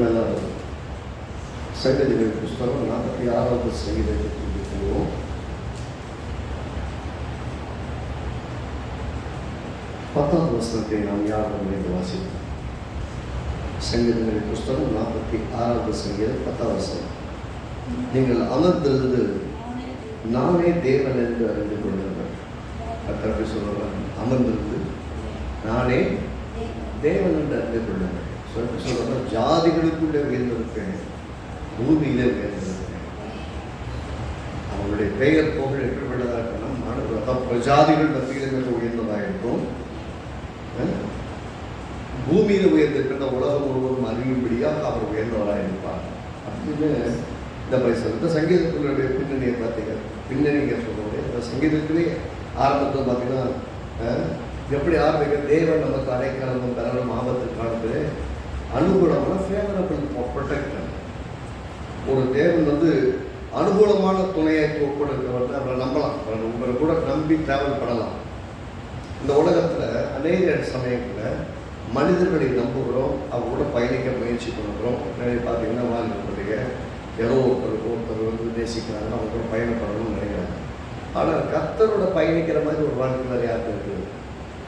எல்லாரும் சங்கதிகள் புஸ்தகம் நாற்பத்தி ஆறாவது சங்கீதத்துக்கு போவோம் பத்தாவது வசனத்தை நாம் யாரும் இணைந்து வாசிப்போம் சங்கீதங்களின் புஸ்தகம் நாற்பத்தி ஆறாவது சங்கீதம் பத்தாவது வசனம் நீங்கள் அமர்ந்திருந்து நானே தேவன் என்று அறிந்து கொள்ளுங்கள் கத்தரப்பி சொல்லுவாங்க அமர்ந்திருந்து நானே தேவன் என்று அறிந்து கொள்ளுங்கள் சொல்லி ஜாதிகளுக்குள்ளே உயர்ந்திருக்கேன் பூமியிலே உயர்ந்திருக்கேன் அவங்களுடைய பெயர் புகழ் எப்படிப்பட்டதாக இருக்கணும் மாணவர் பிரஜாதிகள் மத்தியில் மிக உயர்ந்ததாக இருக்கும். பூமியில் உயர்ந்திருக்கின்ற உலகம் முழுவதும் அறியும்படியாக அவர் உயர்ந்தவராக இருப்பார். அப்படின்னு இந்த பரிசு இந்த சங்கீதத்தினுடைய பின்னணியை பார்த்தீங்க பின்னணிங்க சொல்லுவோம் இந்த சங்கீதத்திலே ஆரம்பத்தில் பார்த்தீங்கன்னா எப்படி ஆரம்பிக்க? தேவன் நமக்கு அடைக்கலம் பலரும் ஆபத்து காலத்தில் அனுகூலமான ஃபேவரபிள் ப்ரொடெக்டர் ஒரு தேவன் வந்து அனுகூலமான துணையை கொடுக்கிறவர் அவரை நம்பலாம். உங்களை கூட நம்பி டிராவல் பண்ணலாம். இந்த உலகத்தில் அநேக சமயங்களில் மனிதர்களை நம்புகிறோம் அவங்க கூட பயணிக்க முயற்சி பண்ணுறோம் நிறைய பார்த்தீங்கன்னா வாழ்க்கை ஏதோ ஒருத்தர் ஒருத்தர் வந்து நேசிக்கிறாங்க அவங்க கூட பயணப்படணும்னு நினைக்கிறாங்க. ஆனால் கர்த்தரோட பயணிக்கிற மாதிரி ஒரு வாழ்க்கை வேறு யாருக்கு இருக்குது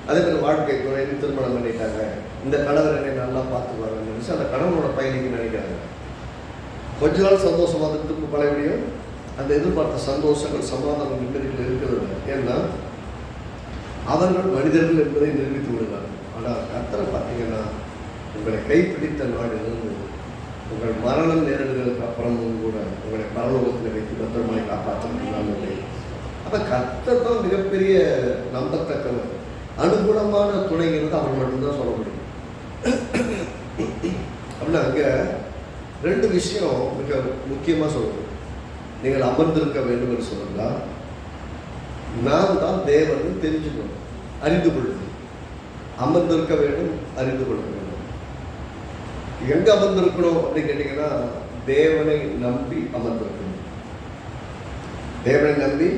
அதே மாதிரி வாழ்க்கை குறை திருமணம் பண்ணிட்டாங்க. இந்த கணவர் என்னை நல்லா பார்த்துக்குவாங்கன்னு நினச்சி அந்த கணவனோட பயணிக்கு நினைக்கிறாங்க. கொஞ்ச நாள் சந்தோஷமாக திருப்பி திரும்ப பழையபடியும் அந்த எதிர்பார்த்த சந்தோஷங்கள் சமாதானம் நிம்மதிகள் இருக்கிறது. இல்லை. ஏன்னா அவர்கள் மனிதர்கள் என்பதை நிரூபித்து விடுவார்கள் ஆனால் கத்தரை பார்த்தீங்கன்னா உங்களை கைப்பிடித்த நாடிலிருந்து உங்கள் மரணம் நேரிடுவதற்கு அப்புறமும் கூட உங்களை பரலோகத்தில் வைத்து பத்திரமாய் காப்பாற்ற அப்போ கத்தர் தான் மிகப்பெரிய நம்பத்தக்கவர். அனுகூலமான துணைங்கிறது அவர் மட்டும்தான் சொல்ல முடியும். அப்படின்னா அங்கே ரெண்டு விஷயம் மிக முக்கியமாக சொல்லணும் நீங்கள் அமர்ந்திருக்க வேண்டும் என்று சொல்லுங்களா நான் தான் தேவன் தெரிஞ்சுக்கணும் அறிந்து கொள்ளுங்கள் அமர்ந்திருக்க வேண்டும் அறிந்து கொள்ள வேண்டும். எங்கே அமர்ந்திருக்கணும் அப்படின்னு கேட்டிங்கன்னா தேவனை நம்பி அமர்ந்திருக்கணும். தேவனை நம்பி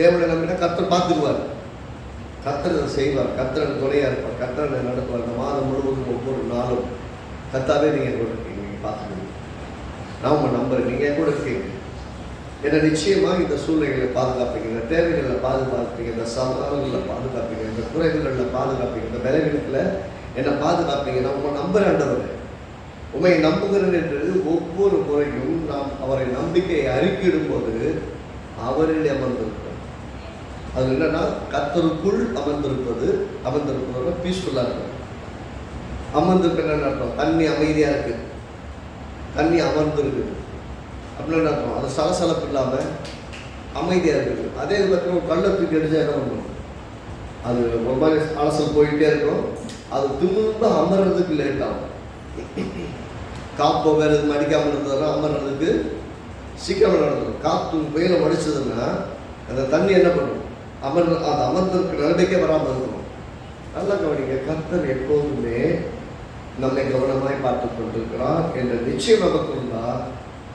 தேவனை நம்பினா கத்தர் பார்த்துக்குவார். கத்திரன் செய்வார். கத்திரன் துணையாக இருப்பார். கத்திரனை நடப்பார் இந்த மாதம் முழுவதும் ஒவ்வொரு நாளும் கத்தாவே நீங்கள் கூட இருக்கீங்க. நீங்கள் பார்த்துக்கணும் நான் உங்கள் நம்புறேன். நீங்கள் கூட இருக்கீங்க. என்னை நிச்சயமாக இந்த சூழ்நிலைகளை பாதுகாப்பீங்க. இந்த தேவைகளை பாதுகாப்பீங்க. இந்த சவால்களை பாதுகாப்பீங்க. இந்த குறைகளில் பாதுகாப்பீங்க. இந்த விலைகளுக்குல என்னை பாதுகாப்பீங்க. நான் உங்கள் நம்புறேன் ஆண்டவரே. உண்மை நம்புகிறேன் என்று ஒவ்வொரு முறையும் நாம் அவரை நம்பிக்கையை அறிக்கிடும்போது அவரில் அமர்ந்திருக்கிறோம் அது என்னன்னா கத்தருக்குள் அமர்ந்திருப்பது அமர்ந்திருப்பதோட பீஸ்ஃபுல்லாக இருக்கும் அமர்ந்திருக்கிறேன்னு அர்த்தம்? தண்ணி அமைதியாக இருக்கு. தண்ணி அமர்ந்திருக்கு. அப்படின்னு அர்த்தம்? அது சலசலப்பு இல்லாமல் அமைதியாக இருக்குது அதே விதத்தில் ஒரு கல்லை தூக்கி அடிச்சா என்ன பண்ணும்? அது ஒரு மாதிரி அலசல் போயிட்டே இருக்கும். அது திரும்ப அமர்றதுக்கு லேட் ஆகும். காப்போ வேறு எதுவும் அடிக்காமல் இருந்ததுன்னா அமர்றதுக்கு சீக்கிரம் நடந்துடும் காற்று புயலை மடிச்சதுன்னா அந்த தண்ணி என்ன பண்ணும்? அமர் அது அமர்ந்திருக்க நிலைமைக்கே வராமல் இருக்கிறோம் நல்லா கவனிங்க கர்த்தர் எப்போதுமே நம்மை கவனமாய் பார்த்து கொண்டிருக்கிறார் என்ற நிச்சயம் நமக்கு இருந்தால்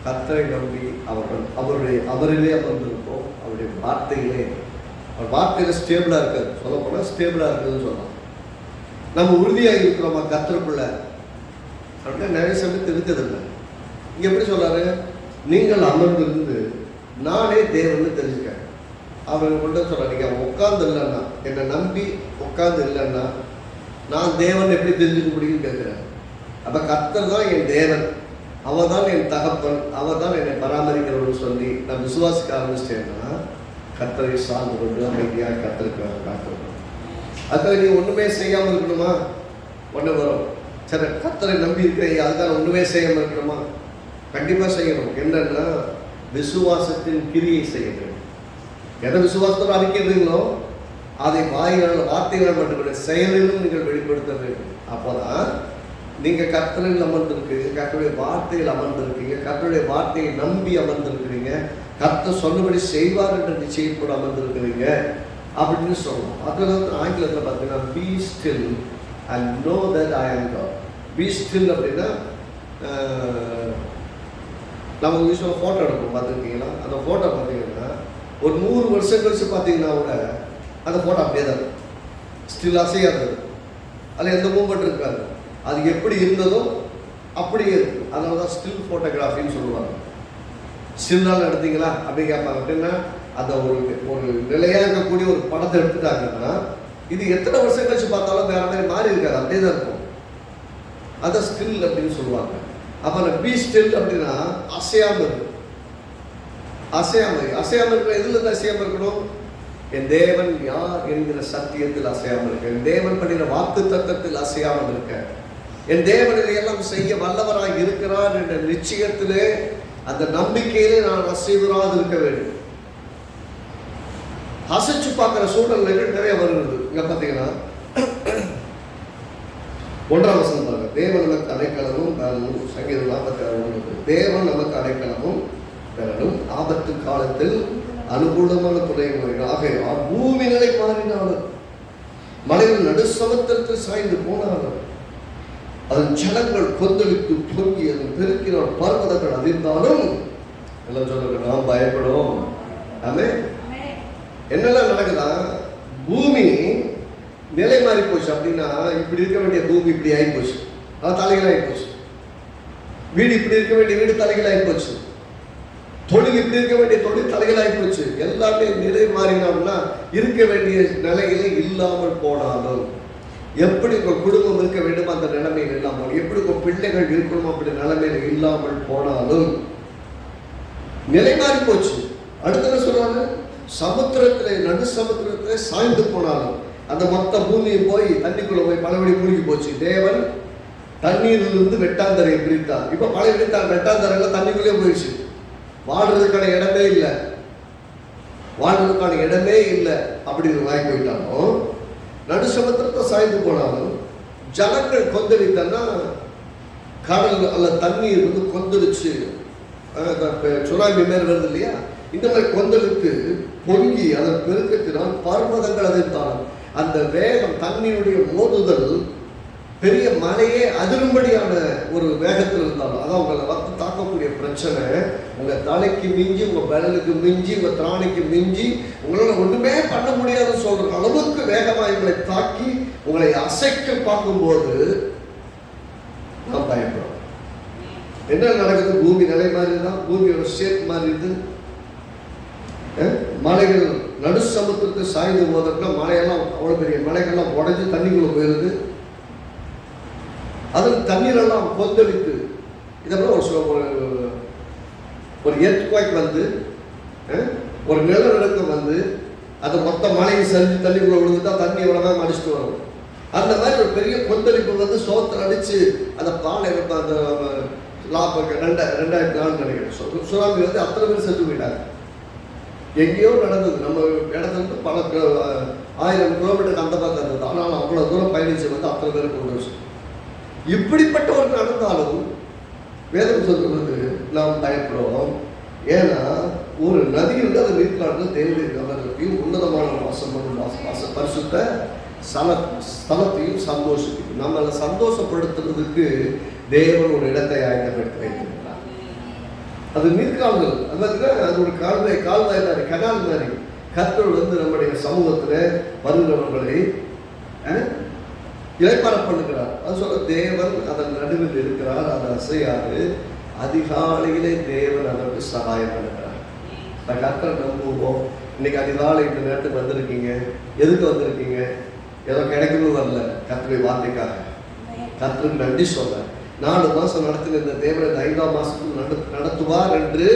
கர்த்தரை நம்பி அவர்கள் அவருடைய அவரிலே அமர்ந்திருப்போம். அவருடைய வார்த்தையிலே. அவர் வார்த்தையில் ஸ்டேபிளாக இருக்காது சொல்ல போனால் ஸ்டேபிளாக இருக்குதுன்னு சொல்லலாம். நம்ம உறுதியாக இருக்கிறோமா கர்த்தருக்குள்ள? அப்படின்னா நிறைய சமயத்து இருக்கிறதில்லை இங்கே எப்படி சொல்றாரு? நீங்கள் அமர்ந்திருந்து நானே தேவன்னு தெரிஞ்சுக்க அவர் கொண்டு சொல்ல நீங்கள் உட்காந்து இல்லைன்னா என்னை நம்பி உட்காந்து இல்லைன்னா நான் தேவன் எப்படி தெரிஞ்சுக்க முடியும்னு கேட்குறேன் அப்போ கர்த்தர் தான் என் தேவன். அவன் தான் என் தகப்பன். அவன் தான் என்னை பராமரிக்கிறவன் சொல்லி நான் விசுவாசிக்க ஆரம்பிச்சிட்டேன்னா கர்த்தரை சார்ந்து கொண்டு அமைதியாக கத்தருக்கு காத்திருக்கணும் அதுக்காக நீ ஒன்றுமே செய்யாமல் இருக்கணுமா? ஒன்று வரும். சரி கர்த்தரை நம்பி இருக்கிறீங்க அதுக்காக ஒன்றுமே செய்யாமல் இருக்கணுமா? கண்டிப்பாக செய்யணும். என்னன்னா விசுவாசத்தின் கிரியை செய்ய வேண்டும். எதை விசுவாசத்தோடு அறிக்கிறீங்களோ அதை வாயினால் வார்த்தைகள் மட்டுமல்ல செயலிலும் நீங்கள் வெளிப்படுத்த வேண்டும். அப்போதான் நீங்கள் கர்த்தரில் அமர்ந்திருக்கீங்க கர்த்தருடைய வார்த்தையில் அமர்ந்திருக்கீங்க கர்த்தருடைய வார்த்தையை நம்பி அமர்ந்திருக்கிறீங்க கர்த்தர் சொன்னபடி செய்வார் என்ற நிச்சயத்தோடு அமர்ந்திருக்கிறீங்க அப்படின்னு சொல்லணும். அதில் வந்து ஆங்கிலத்தில் பார்த்தீங்கன்னா be still and know that I am God be still அப்படின்னா நம்ம யூஸ்வலாக ஃபோட்டோ எடுப்போம் பார்த்துருக்கீங்களா? அந்த ஃபோட்டோ பார்த்தீங்கன்னா ஒரு நூறு வருஷம் கழிச்சு பார்த்தீங்கன்னா கூட அந்த ஃபோட்டோ அப்படியே தான் ஸ்டில் அசையாது அதில் எந்த மூமெண்ட் இருக்காது. அது எப்படி இருந்ததோ அப்படியே இருக்கும். அதனால தான் ஸ்டில் ஃபோட்டோகிராஃபின்னு சொல்லுவாங்க. ஸ்டில்லால் எடுத்தீங்களா அப்படி கேட்பாங்க. அப்படின்னா அந்த ஒரு ஒரு நிலையாக இருக்கக்கூடிய ஒரு படத்தை எடுத்துட்டாங்கன்னா இது எத்தனை வருஷம் கழிச்சு பார்த்தாலும் வேற மாதிரி மாறி இருக்காது. அப்படியே தான் இருக்கும். அதை ஸ்டில் அப்படின்னு சொல்லுவாங்க. அப்புறம் பி ஸ்டில் அப்படின்னா அசையாமல் இருக்கும். அசையாமல் அசையாமல் அசையாம இருக்கிற எதுல இருந்து அசையாமல் இருக்கணும்? என் தேவன் யார் என்கிற சத்தியத்தில் அசையாமல் இருக்க என் தேவன் பண்ணின வாக்கு தத்தத்தில் அசையாமல் இருக்க. என் தேவன் இதையெல்லாம் செய்ய வல்லவராக இருக்கிறார் என்ற நிச்சயத்திலே அந்த நம்பிக்கையிலே நான் அசைவராக இருக்க வேண்டும். அசைச்சு பார்க்குற சூழ்நிலைகள் நிறைய வருகிறது. இங்க பார்த்தீங்கன்னா ஒன்றாம் வசனம் பாருங்க தேவன் நமக்கு அடைக்கலமும் பலனும் சங்கீதம் நாற்பத்தி ஆறு தேவன் நமக்கு அடைக்கலமும் பலனும் ஆபத்து காலத்தில் அனுகூலமான துறைமுறைகளாக பூமி நிலை மாறினாலும் மலையில் நடுசமத்திற்கு சாய்ந்து போனாலும் அதன் ஜனங்கள் கொந்தளித்து பொங்கி அதன் பெருக்கினால் பர்வதங்கள் அதிர்ந்தாலும் எல்லாம் சொல்லுங்க நாம் பயப்படும் ஆமே என்னெல்லாம் நடக்குதா? பூமி நிலை மாறி போச்சு அப்படின்னா இப்படி இருக்க வேண்டிய பூமி இப்படி ஆகி போச்சு அது தலைகளாகி போச்சு வீடு இப்படி இருக்க வேண்டிய வீடு தலைகளாகி போச்சு தொழில் இப்படி இருக்க வேண்டிய தொழில் தலைகளாகி போச்சு. எல்லாமே நிலை மாறினால்னா இருக்க வேண்டிய நிலையில இல்லாமல் போனாலும் எப்படி உங்கள் குடும்பம் இருக்க வேண்டும் அந்த நிலைமையில் இல்லாமல் எப்படி உங்கள் பிள்ளைகள் இருக்கணும் அப்படி நிலைமையில் இல்லாமல் போனாலும் நிலை மாறி போச்சு. அடுத்து என்ன சொல்றாங்க சமுத்திரத்தில் நடு சமுத்திரத்தில் சாய்ந்து போனாலும் அந்த மொத்த பூமியும் போய் தண்ணிக்குள்ள போய் பலபடி மூழ்கி போச்சு. தேவன் தண்ணீரிலிருந்து வெட்டாந்தரையை பிரித்தார். இப்போ பழைய பிரித்தார் வெட்டாந்தரையில் தண்ணிக்குள்ளே போயிடுச்சு. வாழ்றதுக்கான இடமே இல்லை. வாழ்றதுக்கான இடமே இல்லை அப்படின்னு வாங்கி போயிட்டாலும் நடு சமுத்திரத்தை சாய்ந்து போனாலும் ஜலங்கள் கொந்தளித்தன்னா கடல் அல்ல தண்ணீர் வந்து கொந்தளிச்சு சுனாமி மேல் வருது இல்லையா? இந்த மாதிரி கொந்தளித்து பொங்கி அதன் பெருக்கத்தினால் பர்வதங்கள் அதிர்ந்தாலும் அந்த வேகம் தண்ணியுடைய மோதுதல் பெரிய மலையே அதிரும்படியான ஒரு வேகத்தில் இருந்தாலும் அதான் உங்களை வந்து தாக்கக்கூடிய பிரச்சனை. உங்கள் தலைக்கு மிஞ்சி உங்கள் பலனுக்கு மிஞ்சி உங்கள் திராணிக்கு மிஞ்சி உங்களால் ஒன்றுமே பண்ண முடியாதுன்னு சொல்கிற அளவுக்கு வேகமாக உங்களை தாக்கி உங்களை அசைக்க பார்க்கும்போது நாம் பயப்படுறோம். என்ன நடக்குது? பூமி நிலை மாதிரி தான் பூமியோட ஷேப் மாறிடுது மலைகள் நடு சமுத்திரத்தை சாய்ந்து போதற்குள்ள மலையெல்லாம் அவ்வளோ பெரிய மலைகள்லாம் உடஞ்சி தண்ணிக்குள்ளே போயிருது. அதில் தண்ணீரெல்லாம் கொந்தளித்து இதெல்லாம் ஒரு சொ- ஒரு ஒரு எர்த்குவாய்க்கு வந்து ஒரு நிலநடுக்கம் வந்து அதை மொத்த மலையை சரிஞ்சு தண்ணிக்குள்ள விழுந்துட்டா தண்ணி எவ்வளோதான் அடிச்சுட்டு வரும். அந்த மாதிரி ஒரு பெரிய கொந்தளிப்பு வந்து சோத்தில் அடித்து அந்த பாலை வந்து அந்த லாபம் ரெண்டா ரெண்டாயிரத்தி நாலு நினைக்கிறேன். சு- சுனாமி வந்து அத்தனை பேர் செத்து போயிட்டாங்க. எங்கேயோ நடந்தது. நம்ம இடத்துல பல கிலோ- ஆயிரம் கிலோமீட்டருக்கு அந்த பக்கம் இருந்தது. ஆனால் அவ்வளோ தூரம் பயணிச்சு வந்து அத்தனை பேர் கொண்டு வச்சு. இப்படிப்பட்ட ஒரு நடந்தாலும் வேதம் சொல்றது நாம் பயப்படுவோம் ஏன்னா ஒரு நதியில் அது நீர்க்காடுல தேவையை கவனத்தையும் உன்னதமான வாசம் வாச பரிசுத்த சல ஸ்தலத்தையும் சந்தோஷத்தையும். நம்மளை சந்தோஷப்படுத்துறதுக்கு தேவன் ஒரு இடத்தை ஆயத்தப்படுத்தி வைத்திருக்கிறார். அது நீர்க்கால்கள் அது அது ஒரு கால்வாய் கால்வாய் மாதிரி கனால் மாதிரி. கர்த்தர் வந்து நம்முடைய சமூகத்தில் வருகிறவர்களை அஹ், பண்ணுகிறார். அது சொல்ல தேவன் அதன் நடுவில் இருக்கிறார் அது அசையாது. அதிகாலையிலே தேவன் அதற்கு சகாயம் பண்ணுகிறார். நான் கத்தரை நம்புவோம். இன்னைக்கு அதிகாலை இந்த நேரத்துக்கு வந்திருக்கீங்க. எதுக்கு வந்திருக்கீங்க? ஏதோ கிடைக்கணும் வரல. கத்தரை வார்த்தைக்காக. கர்த்தருக்கு நன்றி சொல்ல நாலு மாசம் நடத்தின இந்த தேவனை ஐந்தாம் மாசத்துக்கு நடு நடத்துவார் என்று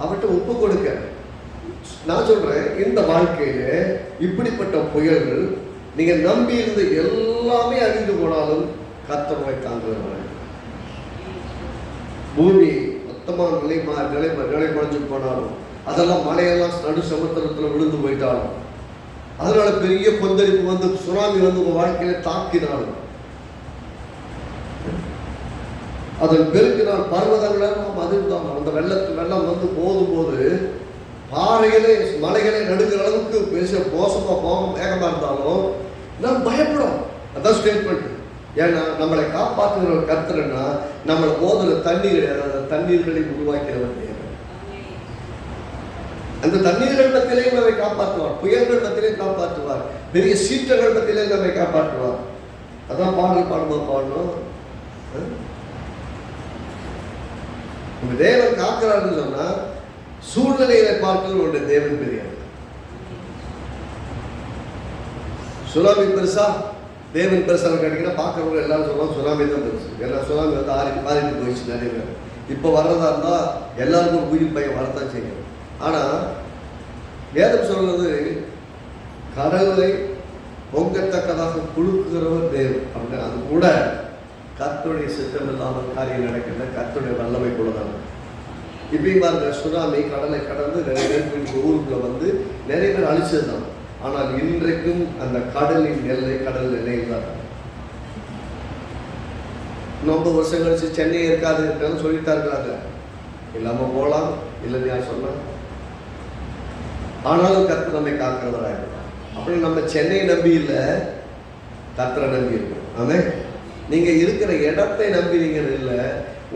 அவர்கிட்ட ஒப்பு கொடுக்க. நான் சொல்றேன் இந்த வாழ்க்கையில இப்படிப்பட்ட புயல்கள் நீங்கள் நம்பி இருந்த எல்லாமே அழிந்து போனாலும் கர்த்தருடைய தாங்குகிறவர்கள் பூமி மொத்தமாக நிலை மா நிலை நிலை குறைஞ்சு போனாலும் அதெல்லாம் மலையெல்லாம் நடு சமுத்திரத்தில் விழுந்து போயிட்டாலும் அதனால பெரிய கொந்தளிப்பு வந்து சுனாமி வந்து உங்கள் வாழ்க்கையில தாக்கினாலும் அதன் பெருக்கினால் பர்வதங்களை நாம் அதிர்ந்தாலும் அந்த வெள்ளத்து வெள்ளம் வந்து போதும் போது பாறைகளே மலைகளை நடுங்கிற அளவுக்கு பேச மோசமா போக வேகமாக இருந்தாலும் நாம் பயப்படும். அதான் ஸ்டேட்மெண்ட் ஏன்னா நம்மளை காப்பாற்றுகிற ஒரு கர்த்தர்னா நம்மளை போதுற தண்ணீர் கிடையாது அந்த தண்ணீர்களை உருவாக்கிறவர் அந்த தண்ணீர்கள் மத்தியிலையும் நம்மை காப்பாற்றுவார். புயல்கள் மத்தியிலையும் காப்பாற்றுவார். பெரிய சீற்றங்கள் மத்தியிலையும் நம்மை காப்பாற்றுவார். அதான் பாடல் பாடும்போது பாடணும்? உங்க தேவன் காக்கிறாருன்னு சொன்னா சூழ்நிலைகளை பார்க்கிறது உங்களுடைய தேவன் பெரியார். சுனாமி பெருசா தேவன் பெருசா கேட்டீங்கன்னா பார்க்கறவங்க எல்லாரும் சொல்லுவாங்க சுனாமி தான் பெருசு. ஏன்னா சுனாமி வந்து ஆறி மாறிட்டு போயிடுச்சு நிறைய பேர். இப்போ வர்றதா இருந்தால் எல்லாருக்கும் ஒரு உயிர் பையன் வரத்தான் செய்யும். ஆனால் வேதம் சொல்கிறது கடவுளை பொங்கத்தக்கதாக குழுக்குகிறவர் தேவன். அப்படின்னு அது கூட கத்துடைய சித்தம் இல்லாமல் காரியம் நடக்கிற கத்துடைய வல்லமை கூட தான் இப்பயும் பாருங்க சுனாமி கடலை கடந்து நிறைய பேர் வீட்டுக்கு ஊருக்குள்ள வந்து நிறைய பேர் அழிச்சது தான் ஆனால் இன்றைக்கும் அந்த கடலின் எல்லை கடல் எல்லையில் தான் ரொம்ப வருஷம் கழிச்சு சென்னை இருக்காது இருக்கான்னு சொல்லிட்டா இருக்கிறாங்க இல்லாம போகலாம் இல்லைன்னு யார் சொன்னா? ஆனாலும் கத்து நம்மை காக்கிறவராக அப்படி நம்ம சென்னையை நம்பி இல்லை கர்த்தரை நம்பி இருக்கோம் ஆமே நீங்க இருக்கிற இடத்தை நம்பி இல்லை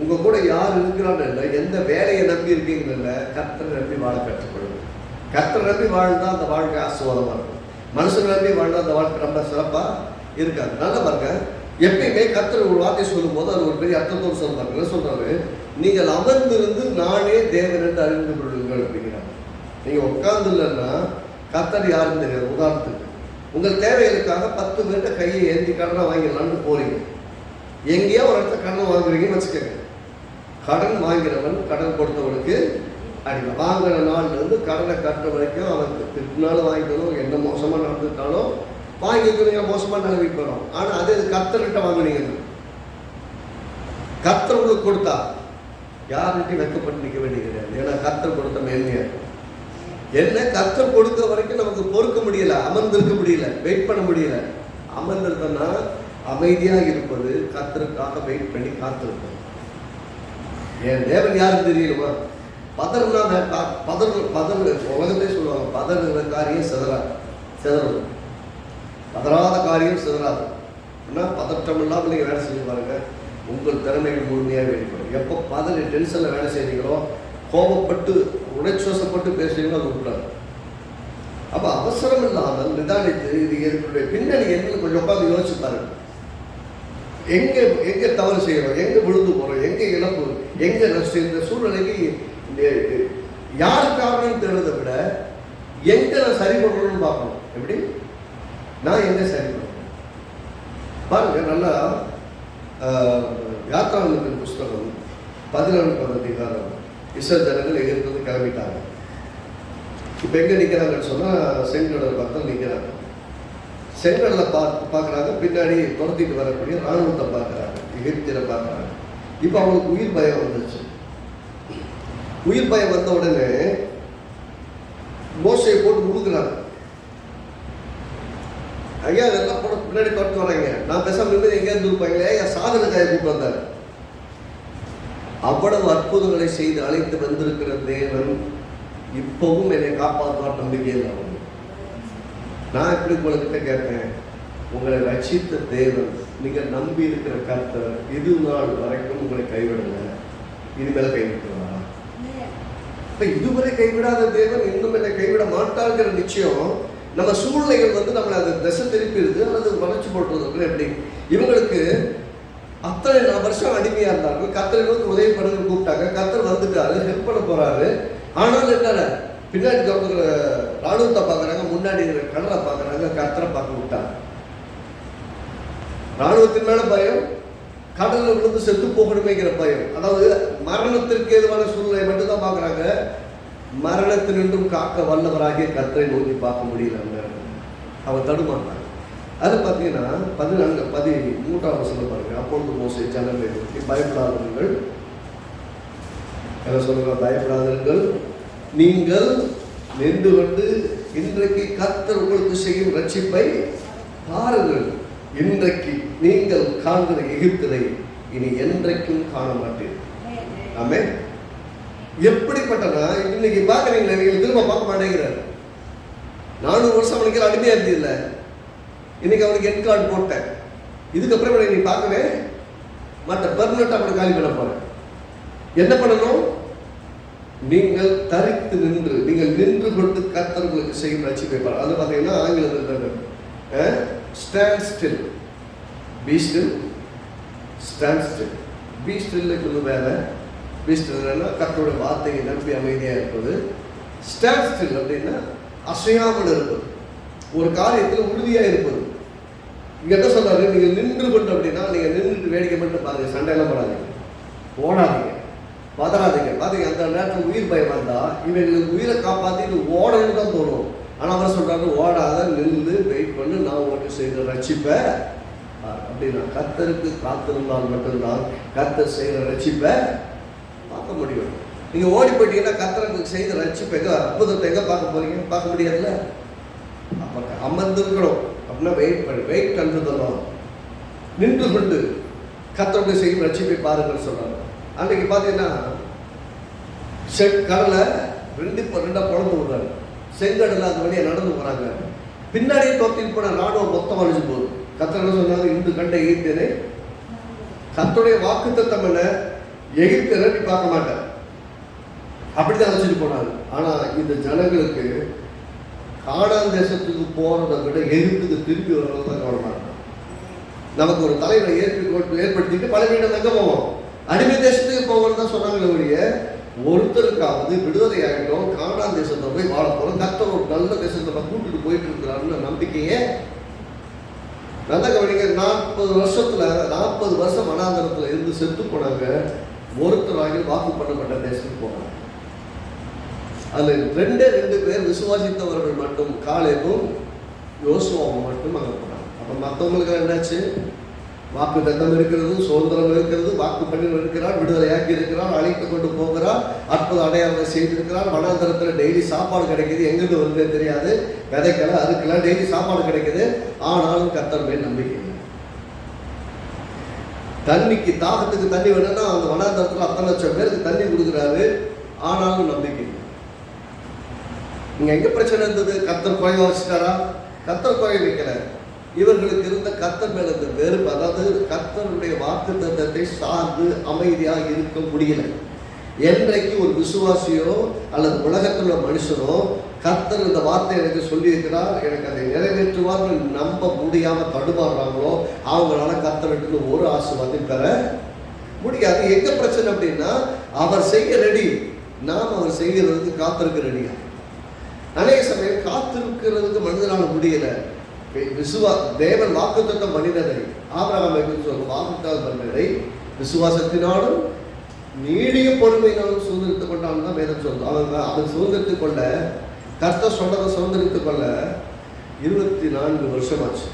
உங்க கூட யார் இருக்கிறான்னு இல்லை எந்த வேலையை நம்பி இருக்கீங்கன்னு இல்லை கர்த்தரை நம்பி வாழ கற்றுக்கொள்ளுங்க. கத்தரை நம்பி வாழ்ந்தால் அந்த வாழ்க்கை ஆசுவாதமாக இருக்கும். மனுஷனை நம்பி வாழ்ந்தால் அந்த வாழ்க்கை ரொம்ப சிறப்பாக இருக்காது. நல்லா பாருங்க. எப்பயுமே கத்தர் ஒரு வார்த்தை சொல்லும்போது அது ஒரு பெரிய அர்த்தத்தோடு சொல்லுவாங்க என்ன சொல்கிறாரு நீங்கள் அமர்ந்திருந்து நானே தேவன் என்று அறிந்து கொள்ளுங்கள் அப்படிங்கிறாங்க நீங்கள் உட்கார்ந்து இல்லைன்னா கத்தர் யாருன்னு தெரியாது. உதாரணத்துக்கு உங்கள் தேவைகளுக்காக பத்து பேர்கிட்ட கையை ஏந்தி கடனை வாங்கிடலான்னு போறீங்க. எங்கேயோ ஒரு இடத்துல கடன் வாங்குறீங்கன்னு வச்சுக்கோங்க. கடன் வாங்கிறவன் கடன் கொடுத்தவனுக்கு அடிமை வாங்கின நாள்லேருந்து கடனை கட்டுற வரைக்கும் அவனுக்கு திட்டினாலும் வாங்கிக்கணும் என்ன மோசமாக நடந்துட்டாலும் வாங்கிக்கணுங்க மோசமாக நிலவிக்கு வரும் ஆனால் அதே இது கர்த்தர்கிட்ட வாங்கினீங்க? கர்த்தர் உங்களுக்கு கொடுத்தா? யார்கிட்டையும் வெக்கப்பட்டு நிற்க வேண்டியது கிடையாது. ஏன்னா கத்தர் கொடுத்த மேன்மையாக இருக்கும். என்ன? கத்தர் கொடுத்த வரைக்கும் நமக்கு பொறுக்க முடியல அமர்ந்திருக்க முடியல வெயிட் பண்ண முடியல. அமர்ந்திருந்தோம்னா அமைதியாக இருப்பது கத்தருக்காக வெயிட் பண்ணி காத்திருப்பது. என் தேவன் யாருக்கு தெரியலுமா பதறுனா வே- ப- பதறு பதறு உலகத்தை சொல்லுவாங்க பதறுகிற காரியம் சிதறாது. சிதறணும் பதறாத காரியம் சிதறாது. ஏன்னா பதற்றம் இல்லாமல் நீங்கள் வேலை செஞ்சு பாருங்க உங்கள் திறமைகள் முழுமையாக வெளிப்படும். எப்போ பதறி டென்ஷனில் வேலை செய்கிறீங்களோ கோபப்பட்டு உணர்ச்சிவசப்பட்டு பேசுறீங்களோ அது விட்டாது அப்போ அவசரம் இல்லாமல் நிதானித்து இது இதனுடைய பின்னணி என்னன்னு கொஞ்சம் உட்காந்து யோசிச்சு பாருங்க. எங்கே எங்கே தவறு செய்கிறோம் எங்கே விழுந்து போகிறோம் எங்கே இழப்பு? எங்கே நஷ்டம்? இந்த சூழ்நிலைக்கு இந்த- இருக்கு. யாருக்காகவும் தெரியறதை விட எங்க நான் சரி பண்ணணும்னு பார்க்கணும். எப்படி? நான் எங்க சரி பண்ணணும்? பாருங்க நல்லா ஆஹ், யாத்ராவின் புஸ்தகம் பதினொன்று அதிகாரம் இஸ்ரேல் ஜனங்கள் எங்கிருந்து கிளம்பிட்டாங்க. இப்போ எங்க நிக்கிறாங்கன்னு சொன்னா செங்கடல் பக்கம் நிக்கிறாங்க. செங்கடலை பார்த்து பார்க்குறாங்க பின்னாடி துரத்திட்டு வரக்கூடிய இராணுவத்தை பார்க்குறாங்க எகிப்தியரை பார்க்குறாங்க இப்போ அவங்களுக்கு உயிர் பயம் வந்துச்சு உயிர் பயம் வந்த உடனே மோசையை போட்டு முழுக்குறாங்க ஐயா அதெல்லாம் போட பின்னாடி துரத்து வராங்க. நான் பேசாமல் இருந்து எங்கேயாவது இருப்பாங்களே ஐயா சாதனை கையை கூப்பிட்டு வந்தார். அவ்வளவு அற்புதங்களை செய்து அழைத்து வந்திருக்கிற தேவன் இப்பவும் என்னை காப்பாற்றுவார் நம்பிக்கை இல்லை நான் எப்படி உங்கள்கிட்ட கேட்பேன்? உங்களை ரட்சித்த தேவன் நீங்கள் நம்பி இருக்கிற கர்த்தர் இது நாள் வரைக்கும் உங்களை கைவிடலை. இனிமேல் கைவிட்டு அப்போ இதுவரை கைவிடாத தேவன் இன்னும் என்னை கைவிட மாட்டாங்கிற நிச்சயம் நம்ம சூழ்நிலைகள் வந்து நம்மளை அது திசை திருப்பிடுது அல்லது வளர்ச்சி போட்டுறது எப்படி? இவங்களுக்கு அத்தனை வருஷம் அடிமையாக இருந்தாங்க. கத்தரை வந்து உதவி பண்ணுங்க கூப்பிட்டாங்க. கத்தர் வந்துட்டாரு ஹெல்ப் பண்ண போகிறாரு ஆனாலும் என்ன பின்னாடி தொடங்குற ராணுவத்தை பார்க்குறாங்க முன்னாடி இருக்கிற கடலை பார்க்குறாங்க கத்தரை பார்க்க விட்டாங்க. ராணுவத்தின் மேலே பயம் கடலில் விழுந்து செத்து போகணுமேங்கிற பயம். அதாவது மரணத்திற்கு எதுவான சூழ்நிலை மட்டும்தான் பார்க்குறாங்க. மரணத்தினின்றும் காக்க வல்லவராகிய கத்தரை நோக்கி பார்க்க முடியல அவங்க அவன் தடுமாட்டாங்க அது பார்த்தீங்கன்னா பதினான்கு பதி மூன்றாவது சொல்ல பாருங்க. அப்பொழுது மோசை ஜனங்களை நோக்கி பயப்படாதவர்கள் என்ன சொல்லுங்க பயப்படாதீர்கள் நீங்கள் நின்று கொண்டு இன்றைக்கு கத்தர் உங்களுக்கு செய்யும் ரட்சிப்பை பாருங்கள். இன்றைக்கு நீங்கள் காண்கிற எகிப்தினை இனி என்றைக்கும் காண மாட்டீர்கள் ஆமே எப்படிப்பட்டனா இன்னைக்கு பார்க்குறீங்களே நீங்கள் திரும்ப பார்க்க மாட்டேங்கிறார். நானூறு வருஷம் அவனுக்கு அடிமையா இருந்ததில்ல இன்னைக்கு அவனுக்கு என் கார்டு போட்டேன். இதுக்கப்புறம் நீ பார்க்கவே மற்ற பெர்மனண்ட் அவனை காலி பண்ண போறேன். என்ன பண்ணணும்? நீங்கள் தரித்து நின்று நீங்கள் நின்று கொண்டு கத்தர் உங்களுக்கு செய்யும் ரசிப்பை அது பார்த்தீங்கன்னா ஆங்கிலத்தில் stand still be still stand still be ஸ்டில்லுக்கு வேலை. பீஸ்ட்னா கர்த்தருடைய வார்த்தையை நம்பி அமைதியாக இருப்பது. ஸ்டாண்ட் ஸ்டில் அப்படின்னா அசையாமல் இருப்பது. ஒரு காரியத்தில் உறுதியாக இருப்பது. இங்கே என்ன சொல்றாரு? நீங்கள் நின்று கொண்டு அப்படின்னா நீங்கள் நின்றுட்டு வேடிக்கை மட்டும் பாருங்க. சண்டையெல்லாம் போடாதீங்க. ஓடாதீங்க பதறாதீங்க. பார்த்தீங்க அந்த நேரத்தில் உயிர் பயம் வந்தால் இவங்களுக்கு உயிரை காப்பாற்றிட்டு ஓடணும்னு தான் தோணும். ஆனால் அவர் சொல்கிறாரு ஓடாத நின்று வெயிட் பண்ணு நான் உங்களுக்கு செய்கிற ரட்சிப்பை. அப்படின்னா கத்தருக்கு காத்திருந்தால் மட்டும்தான் கத்தர் செய்கிற ரட்சிப்பை பார்க்க முடியும். நீங்கள் ஓடி போயிட்டீங்கன்னா கத்தருக்கு செய்த ரட்சிப்பை எங்கே அற்புதத்தை எங்கே பார்க்க போகிறீங்க பார்க்க முடியாதுல்ல? அப்போ அமர்ந்திருக்கணும். அப்படின்னா வெயிட் பண்ணி. வெயிட் கண்டுதலும் நின்று கொண்டு கத்தருடைய செய்யும் ரட்சிப்பை பாருங்கன்னு சொல்கிறாங்க அன்றைக்கு பார்த்தீங்கன்னா செட் கடலை ரெண்டு இப்போ ரெண்டா குழம்பு விடுறாங்க செங்கடலை அந்த வழியாக நடந்து போகிறாங்க பின்னாடியே தோத்திட்டு போன ராணுவம் மொத்தம் அழிஞ்சு போகுது. கத்தர் சொன்னாங்க இந்து கண்ட எகிப்தியனை கத்தருடைய வாக்கு தத்தம் என்ன? எகிப்தியனை நீ பார்க்க மாட்டேன் அப்படிதான் அழைச்சிட்டு போனாங்க ஆனால் இந்த ஜனங்களுக்கு காடாந்தேசத்துக்கு தேசத்துக்கு போறதை விட எகிப்துக்கு திரும்பி வர்றது தான் கவனமாக இருக்கும் நமக்கு ஒரு தலைவரை ஏற்பி ஏற்படுத்திட்டு பல வீடு தங்க போவோம். அடிமை தேசத்துக்கு போகணும்னு தான் சொன்னாங்களே ஒழிய ஒருத்தருக்காவது விடுதலை ஆகிட்டோம் காடான் தேசத்தை போய் வாழ போறோம் கத்த ஒரு நல்ல தேசத்தை நம்ம கூட்டிட்டு போயிட்டு இருக்கிறாருன்னு நம்பிக்கையே நல்ல கவனிங்க நாற்பது வருஷத்துல நாற்பது வருஷம் மனாந்தரத்துல இருந்து செத்து போனாங்க வாங்கி வாக்கு பண்ணப்பட்ட தேசத்துக்கு போனாங்க. அதில் ரெண்டே ரெண்டு பேர் விசுவாசித்தவர்கள் மட்டும் காலேபும் யோசுவாவும் மட்டும் அங்கே போனாங்க. அப்போ மற்றவங்களுக்கு என்னாச்சு? வாக்கு தத்தம் இருக்கிறது சுதந்திரம் இருக்கிறது வாக்கு பண்ணி இருக்கிறார் விடுதலையாக்கி இருக்கிறான் அழைத்து கொண்டு போகிறார் அற்புத அடையாளம் செய்திருக்கிறார் வனாந்தரத்தில் டெய்லி சாப்பாடு கிடைக்குது. எங்கிருந்து வருதே தெரியாது. விதைக்கலாம் அதுக்கெல்லாம் டெய்லி சாப்பாடு கிடைக்குது. ஆனாலும் கத்தர் மேல் நம்பிக்கை தண்ணிக்கு தாகத்துக்கு தண்ணி வேணும்னா அந்த வனாந்தரத்தில் அத்தனை லட்சம் பேருக்கு தண்ணி கொடுக்குறாரு. ஆனாலும் நம்பிக்கை இங்கே எங்கே பிரச்சனை இருந்தது? கத்தர் கோய வச்சுட்டாரா? கத்தர் கோய வைக்கிறாரு இவர்களுக்கு இருந்த கத்தர் மேல இருந்த வெறுப்பு அதாவது கத்தருடைய வாக்கு தத்தத்தை சார்ந்து அமைதியாக இருக்க முடியல. என்றைக்கு ஒரு விசுவாசியோ அல்லது உலகத்தில் உள்ள மனுஷனோ கத்தர் இந்த வார்த்தை எனக்கு சொல்லியிருக்கிறார் எனக்கு அதை நிறைவேற்றுவார்கள் நம்ப முடியாமல் தடுமாறுறாங்களோ அவங்களால கத்தர்கிட்ட ஒரு ஆசீர்வாதம் பெற முடியாது. எங்க பிரச்சனை அப்படின்னா அவர் செய்ய ரெடி நாம் அவர் செய்கிறதுக்கு காத்திருக்க ரெடியா அநேக சமயம் காத்திருக்கிறதுக்கு மனிதனால் முடியலை. விசுவா தேவன் வாக்குத்தத்த மனிதனை ஆபிரகாம் சொல்லும் வாக்குத்தால் மனிதனை விசுவாசத்தினாலும் நீடிய பொறுமையினாலும் சுதந்திரத்தை கொண்டாலும் தான் வேதம் சொல்லும் அவங்க அதை சுதந்திரத்தை கொள்ள கர்த்த சொன்னதை சுதந்திரத்தை கொள்ள இருபத்தி நான்கு வருஷம் ஆச்சு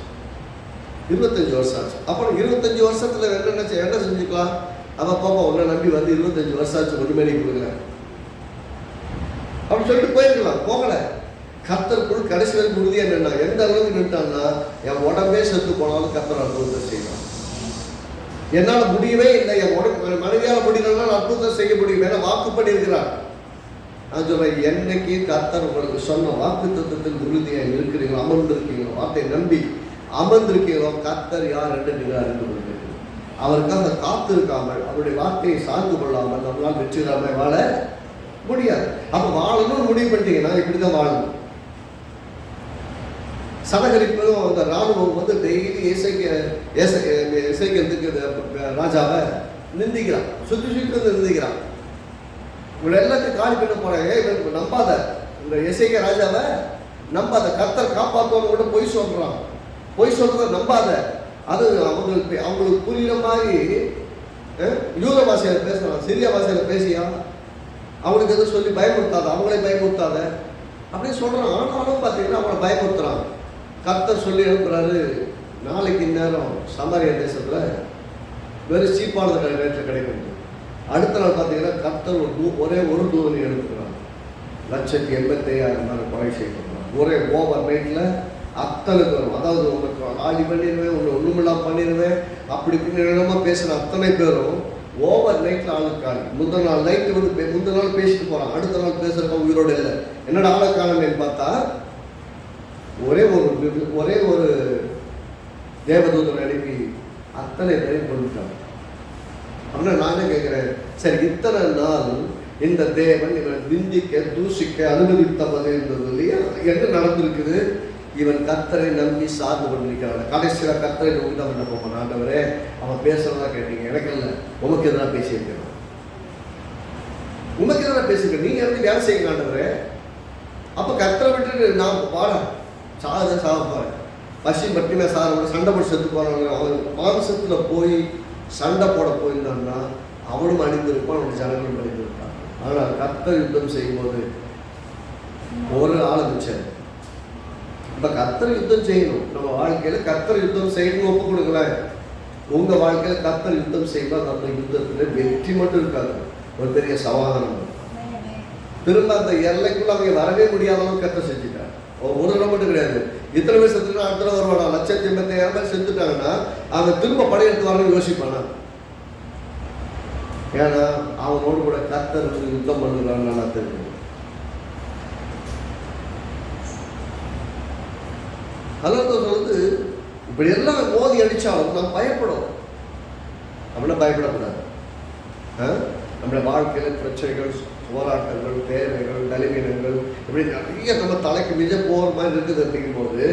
இருபத்தஞ்சு வருஷம் ஆச்சு அப்புறம் இருபத்தஞ்சு வருஷத்துல என்ன செய்- என்ன செஞ்சுக்கலாம்? அவன் பாப்பா உன்னை நம்பி வந்து இருபத்தஞ்சு வருஷம் ஆச்சு ஒன்றுமே நீ கொடுக்கல அப்படின்னு சொல்லிட்டு போயிருக்கலாம். போகல. கத்தருக்குள் கடைசி வரைக்கும் உறுதியாக நின்னா எந்த அளவுக்கு நின்ட்டான்னா என் உடம்பே செத்து போனாலும் கத்தர் அற்புதத்தை செய்வான் என்னால் முடியவே இல்லை என் உடம்பு என் முடியலன்னா நான் அற்புதம் செய்ய முடியும். ஏன்னா வாக்கு பண்ணியிருக்கிறார். நான் சொல்கிறேன் என்னைக்கு கத்தர் உங்களுக்கு சொன்ன வாக்கு தத்துவத்தில் உறுதியாக இருக்கிறீங்களோ அமர்ந்திருக்கீங்களோ வார்த்தையை நம்பி அமர்ந்திருக்கீங்களோ கத்தர் யார் என்று நீங்கள் அறிந்து கொள்ளுங்கள். அவருக்காக காத்து இருக்காமல் அவருடைய வார்த்தையை சார்ந்து கொள்ளாமல் நம்மளால் வெற்றிகரமாக வாழ முடியாது. அப்போ வாழணும்னு முடிவு பண்ணிட்டீங்கன்னா இப்படிதான் வாழணும். சடகரிப்பும் அந்த ராணுவம் வந்து டெய்லி இசைக்க இசைக்கிறதுக்கு ராஜாவை நிந்திக்கிறான். சுற்றி சுற்றி வந்து நிந்திக்கிறான். இவங்க எல்லாத்தையும் காலி பண்ண போறாங்க. இவன் நம்பாத. இந்த இசைக்க ராஜாவை நம்பாத. கத்தர் காப்பாற்றுவாங்க கூட பொய் சொல்றான். பொய் சொல்றத நம்பாத. அது அவங்களுக்கு அவங்களுக்கு புரியுற மாதிரி யூத பாஷையில் பேசுகிறான் சிறிய பாஷையில் பேசியா? அவங்களுக்கு எதுவும் சொல்லி பயமுறுத்தாத. அவங்களே பயமுறுத்தாத. அப்படின்னு சொல்கிறான் ஆனாலும் பார்த்தீங்கன்னா அவங்கள பயமுறுத்துறான். கர்த்தர் சொல்லி அனுப்புறாரு நாளைக்கு இந்நேரம் சமாரியா தேசத்தில் வெறும் சீப்பானது ரேட்டில் கிடைக்கும் அடுத்த நாள் பார்த்தீங்கன்னா கத்தர் ஒரு தூ- ஒரே ஒரு தூவனி எடுத்துக்கிறான் லட்சத்தி எண்பத்தி ஐயாயிரம் பேரை கொலை செய்யப்படுறான் ஒரே ஓவர் நைட்டில் அத்தனை பேரும் அதாவது உனக்கு ஆடி பண்ணிடுவேன் உன்னை ஒன்றுமில்லாம் பண்ணிடுவேன் அப்படி இப்படின்னு பேசுகிற அத்தனை பேரும் ஓவர் நைட்டில் ஆளுக்காளி. முந்தின நாள் நைட்டு வந்து பே- முந்தின நாள் பேசிட்டு போகிறான் அடுத்த நாள் பேசுகிறவங்க உயிரோடு இல்லை. என்னடா ஆளுக்காலன்னு பார்த்தா ஒரே ஒரு ஒரே ஒரு தேவதூதனை அனுப்பி அத்தனை பேரையும் கொண்டுட்டாங்க அப்படின்னா நானே கேட்குறேன் சரி இத்தனை நாள் இந்த தேவன் இவனை நிந்திக்க தூஷிக்க அனுமதித்தவது இருந்தது இல்லையா என்ன நடந்திருக்குது? இவன் கத்தரை நம்பி சார்ந்து கொண்டிருக்கிறான். கடைசியில் கத்தரை நோக்கி தான் பண்ண போவான் ஆண்டவரே அவன் பேசுறதா கேட்டீங்க. எனக்கு இல்லை. உமக்கு எதிராக பேசியிருக்கிறான். உமக்கு எதிராக பேசியிருக்க நீங்கள் இருந்து வேலை செய்யுங்க ஆண்டவரே. அப்போ கத்தரை விட்டுட்டு நான் பாட சாத சாக போகிறேன் பசி பட்டின சாரோட சண்டை போட்டு செத்து போகிறவங்க அவன் மாம்சத்தில் போய் சண்டை போட போயிருந்தான்னா அவனும் அணிந்திருப்பான் அவனுடைய ஜனங்களும் அணிந்திருப்பான் ஆனால் கத்த யுத்தம் செய்யும்போது ஒரு ஆள் மிச்சம். இப்போ கத்தர் யுத்தம் செய்யணும். நம்ம வாழ்க்கையில் கத்தர் யுத்தம் செய்யணும் ஒப்பு கொடுக்கல உங்கள் வாழ்க்கையில் கத்தர் யுத்தம் செய்யணும் அந்த யுத்தத்தில் வெற்றி மட்டும் இருக்காது. ஒரு பெரிய சமாதானம் திரும்ப அந்த எல்லைக்குள்ள அவங்க வரவே முடியாத அளவுக்கு கத்த செஞ்சுட்டாங்க ஒரு தடவை மட்டும் கிடையாது. இத்தனை பேர் செத்துட்டு அத்தனை வருவானா? லட்சத்தி எண்பத்தாயிரம் பேர் செத்துட்டாங்கன்னா அவன் திரும்ப படையெடுத்து வரணும்னு யோசிப்பானா? ஏன்னா அவனோடு கூட கத்தர் யுத்தம் பண்ணுறான்னு நான் தெரியும். அதனால வந்து இப்படி எல்லாம் மோதி அடித்தாலும் நம்ம பயப்படும். அப்படின்னா பயப்படக்கூடாது. நம்மளோட வாழ்க்கையில் பிரச்சனைகள் போராட்டங்கள் தேவைகள் பலவீனங்கள் இப்படி நிறைய நம்ம தலைக்கு மிக போகிற மாதிரி இருக்குது அப்படிங்கும்போது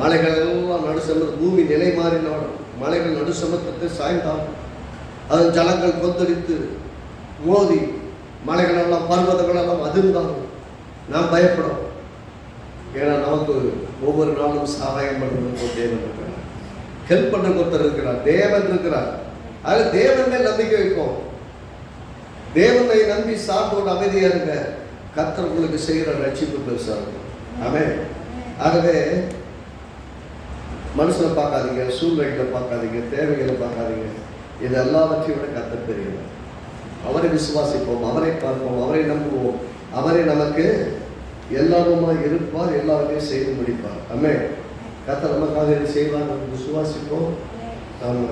மலைகள் எல்லாம் நடுசமத்து பூமி நிலை மாறினாலும் மலைகள் நடுசமத்தத்தை சாய்ந்தாலும் அதன் ஜலங்கள் கொந்தளித்து மோதி மலைகள் எல்லாம் பர்வதங்கள் எல்லாம் அதிர்ந்தாலும் நாம் பயப்படும் ஏன்னா நமக்கு ஒவ்வொரு நாளும் சகாயம் பண்ணுறதுக்கு ஒரு தேவன் இருக்கிறார் ஹெல்ப் பண்ண ஒருத்தர் இருக்கிறார் தேவன் இருக்கிறார். அது தேவன் நம்பிக்கை வைப்போம். தேவனை நம்பி சாப்பிட்டு அமைதியாக இருங்க கத்தர் உங்களுக்கு செய்கிற ரட்சிப்பு பெருசாக இருக்கும் ஆமே ஆகவே மனுஷனை பார்க்காதீங்க சூழ்நிலைகளை பார்க்காதீங்க தேவைகளை பார்க்காதீங்க. இது எல்லாவற்றையும் விட கத்த பெரியவர். அவரை விசுவாசிப்போம் அவரை பார்ப்போம் அவரை நம்புவோம். அவரை நமக்கு எல்லாருமா இருப்பார் எல்லாருமே செய்து முடிப்பார். அமே கத்த நமக்காக செய்வார் நம்ம விசுவாசிப்போம். நம்ம